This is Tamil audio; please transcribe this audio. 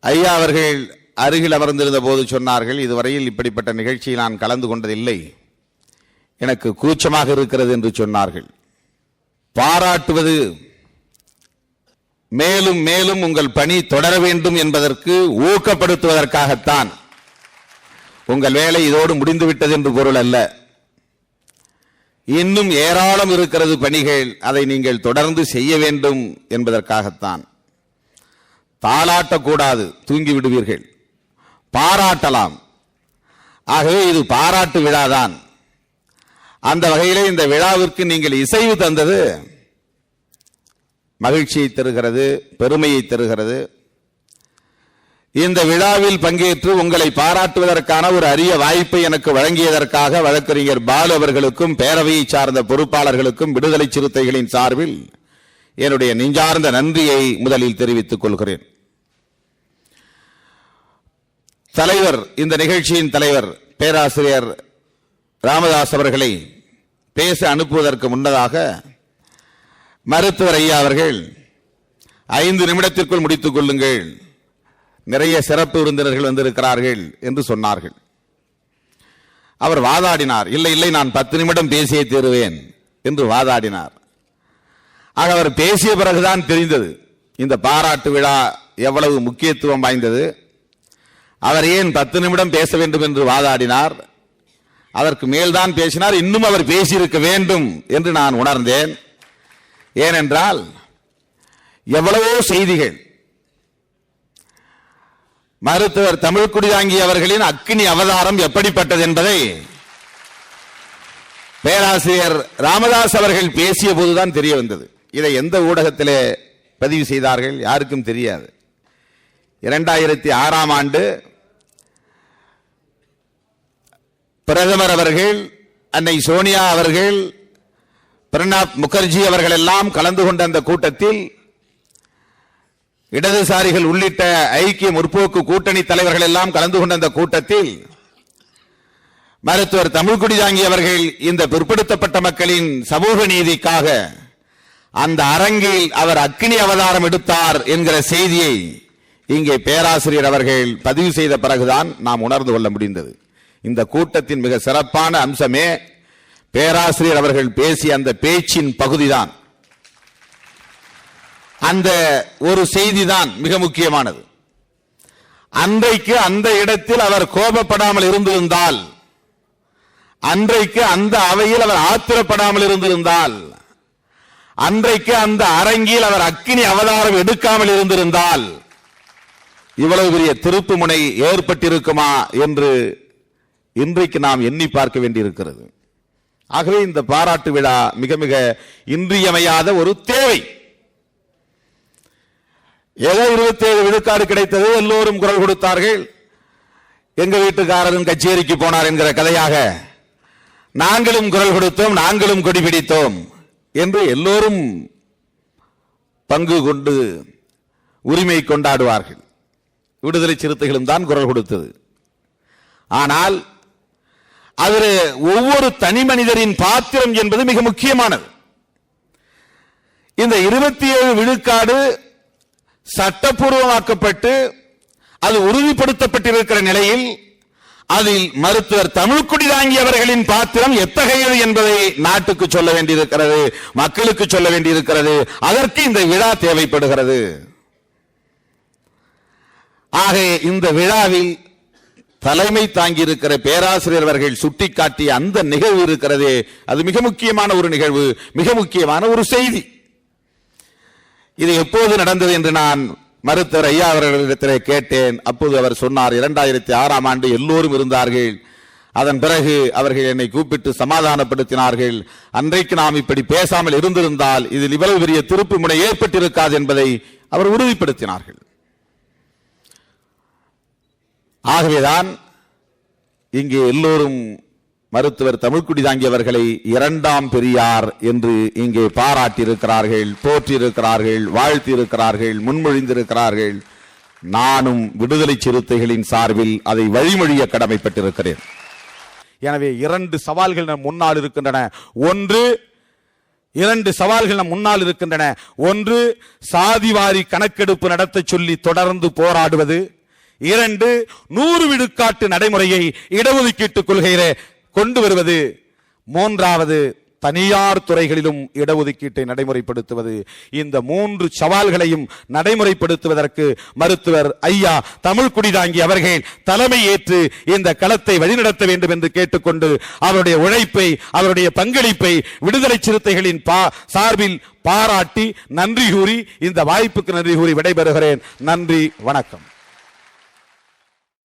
ஐயா அவர்கள் அருகில் அமர்ந்திருந்த போது சொன்னார்கள் இதுவரையில் இப்படிப்பட்ட நிகழ்ச்சியில் நான் கலந்து கொண்டதில்லை. எனக்கு கூச்சமாக இருக்கிறது என்று சொன்னார்கள். பாராட்டுவது மேலும் மேலும் உங்கள் பணி தொடர வேண்டும் என்பதற்கு ஊக்கப்படுத்துவதற்காகத்தான். உங்கள் வேலை இதோடு முடிந்துவிட்டது என்று பொருள் அல்ல. இன்னும் ஏராளம் இருக்கிறது பணிகள் அதை நீங்கள் தொடர்ந்து செய்ய வேண்டும் என்பதற்காகத்தான். தாளாட்டக்கூடாது தூங்கி விடுவீர்கள் பாராட்டலாம். ஆகவே இது பாராட்டு விழாதான். அந்த வகையிலே இந்த விழாவிற்கு நீங்கள் இசைவு தந்தது மகிழ்ச்சியை தருகிறது பெருமையை தருகிறது. இந்த விழாவில் பங்கேற்று உங்களை பாராட்டுவதற்கான ஒரு அரிய வாய்ப்பை எனக்கு வழங்கியதற்காக வழக்கறிஞர் பாலு அவர்களுக்கும் பேரவையை சார்ந்த பொறுப்பாளர்களுக்கும் விடுதலை சிறுத்தைகளின் சார்பில் என்னுடைய நெஞ்சார்ந்த நன்றியை முதலில் தெரிவித்துக் கொள்கிறேன். தலைவர் இந்த நிகழ்ச்சியின் தலைவர் பேராசிரியர் ராமதாஸ் அவர்களை பேச அனுப்புவதற்கு முன்னதாக மருத்துவர் ஐயா அவர்கள் ஐந்து நிமிடத்திற்குள் முடித்துக் கொள்ளுங்கள். நிறைய சிறப்பு விருந்தினர்கள் வந்திருக்கிறார்கள் என்று சொன்னார்கள். அவர் வாதாடினார் இல்லை இல்லை நான் பத்து நிமிடம் பேசியே தீருவேன் என்று வாதாடினார். ஆக அவர் பேசிய பிறகுதான் தெரிந்தது இந்த பாராட்டு விழா எவ்வளவு முக்கியத்துவம் வாய்ந்தது. அவர் ஏன் பத்து நிமிடம் பேச வேண்டும் என்று வாதாடினார்? அதற்கு மேல்தான் பேசினார் இன்னும் அவர் பேசியிருக்க வேண்டும் என்று நான் உணர்ந்தேன். ஏனென்றால் எவ்வளவோ செய்திகள் மருத்துவர் தமிழ்குடிதாங்கி அவர்களின் அக்னி அவதாரம் எப்படிப்பட்டது என்பதை பேராசிரியர் ராமதாஸ் அவர்கள் பேசிய போதுதான் தெரிய வந்தது. இதை எந்த ஊடகத்திலே பதிவு செய்தார்கள் யாருக்கும் தெரியாது. இரண்டாயிரத்தி ஆறாம் ஆண்டு பிரதமர் அவர்கள் அன்னை சோனியா அவர்கள் பிரணாப் முகர்ஜி அவர்கள் எல்லாம் கலந்து கொண்ட அந்த கூட்டத்தில் இடதுசாரிகள் உள்ளிட்ட ஐக்கிய முற்போக்கு கூட்டணி தலைவர்கள் எல்லாம் கலந்து கொண்ட அந்த கூட்டத்தில் மருத்துவர் தமிழ்குடிதாங்கி அவர்கள் இந்த பிற்படுத்தப்பட்ட மக்களின் சமூக நீதிக்காக அந்த அரங்கில் அவர் அக்கினி அவதாரம் எடுத்தார் என்கிற செய்தியை இங்கே பேராசிரியர் அவர்கள் பதிவு செய்த பிறகுதான் நாம் உணர்ந்து கொள்ள முடிந்தது. இந்த கூட்டத்தின் மிக சிறப்பான அம்சமே பேராசிரியர் அவர்கள் பேசிய அந்த பேச்சின் பகுதிதான். அந்த ஒரு செய்திதான் மிக முக்கியமானது. அன்றைக்கு அந்த இடத்தில் அவர் கோபப்படாமல் இருந்திருந்தால் அன்றைக்கு அந்த அவையில் அவர் ஆத்திரப்படாமல் இருந்திருந்தால் அன்றைக்கு அந்த அரங்கில் அவர் அக்கினி அவதாரம் எடுக்காமல் இருந்திருந்தால் இவ்வளவு பெரிய திருப்பு முனை ஏற்பட்டிருக்குமா என்று இன்றைக்கு நாம் எண்ணி பார்க்க வேண்டியிருக்கிறது. ஆகவே இந்த பாராட்டு விழா மிக மிக இன்றியமையாத ஒரு தேவை. ஏதோ இருபத்தி ஏழு விழுக்காடு கிடைத்தது எல்லோரும் குரல் கொடுத்தார்கள். எங்க வீட்டுக்காரரும் கச்சேரிக்கு போனார் என்கிற கதையாக நாங்களும் குரல் கொடுத்தோம் நாங்களும் கொடி பிடித்தோம் என்று எல்லோரும் பங்கு கொண்டு உரிமை கொண்டாடுவார்கள். விடுதலை சிறுத்தைகளும் தான் குரல் கொடுத்தது. ஆனால் அதில் ஒவ்வொரு தனி மனிதரின் பாத்திரம் என்பது மிக முக்கியமானது. இந்த இருபத்தி ஏழு விழுக்காடு சட்டப்பூர்வமாக்கப்பட்டு அது உறுதிப்படுத்தப்பட்டிருக்கிற நிலையில் அதில் மருத்துவர் தமிழ்குடி தாங்கியவர்களின் பாத்திரம் எத்தகையது என்பதை நாட்டுக்கு சொல்ல வேண்டியிருக்கிறது மக்களுக்கு சொல்ல வேண்டியிருக்கிறது அதற்கு இந்த விழா தேவைப்படுகிறது. ஆக இந்த விழாவில் தலைமை தாங்கி இருக்கிற பேராசிரியர் அவர்கள் சுட்டிக்காட்டிய அந்த நிகழ்வு இருக்கிறதே. அது மிக முக்கியமான ஒரு நிகழ்வு மிக முக்கியமான ஒரு செய்தி. இது எப்போது நடந்தது என்று நான் மருத்துவர் ஐயா அவர்களிடத்தில் கேட்டேன். அப்போது அவர் சொன்னார் இரண்டாயிரத்தி ஆறாம் ஆண்டு எல்லோரும் இருந்தார்கள். அதன் பிறகு அவர்கள் என்னை கூப்பிட்டு சமாதானப்படுத்தினார்கள். அன்றைக்கு நாம் இப்படி பேசாமல் இருந்திருந்தால் இதில் இவ்வளவு பெரிய திருப்பு முனை ஏற்பட்டிருக்காது என்பதை அவர் உறுதிப்படுத்தினார்கள். ஆகவேதான் இங்கே எல்லோரும் மருத்துவர் தமிழ்குடி தாங்கியவர்களை இரண்டாம் பெரியார் என்று இங்கே பாராட்டியிருக்கிறார்கள் போற்றியிருக்கிறார்கள் வாழ்த்தியிருக்கிறார்கள் முன்மொழிந்திருக்கிறார்கள். நானும் விடுதலை சிறுத்தைகளின் சார்பில் அதை வழிமொழிய கடமைப்பட்டிருக்கிறேன். எனவே இரண்டு சவால்கள் நம் முன்னால் இருக்கின்றன. ஒன்று இரண்டு சவால்கள் நம் முன்னால் இருக்கின்றன. ஒன்று சாதிவாரி கணக்கெடுப்பு நடத்த சொல்லி தொடர்ந்து போராடுவது. இரண்டு நூறு விழுக்காட்டு நடைமுறையை இடஒதுக்கீட்டு கொள்கையிலே கொண்டு வருவது. மூன்றாவது தனியார் துறைகளிலும் இடஒதுக்கீட்டை நடைமுறைப்படுத்துவது. இந்த மூன்று சவால்களையும் நடைமுறைப்படுத்துவதற்கு மருத்துவர் ஐயா தமிழ் குடிதாங்கி அவர்கள் தலைமை ஏற்று இந்த களத்தை வழிநடத்த வேண்டும் என்று கேட்டுக்கொண்டு அவருடைய உழைப்பை அவருடைய பங்களிப்பை விடுதலை சிறுத்தைகளின் பா சார்பில் பாராட்டி நன்றி கூறி இந்த வாய்ப்புக்கு நன்றி கூறி விடைபெறுகிறேன். நன்றி வணக்கம்.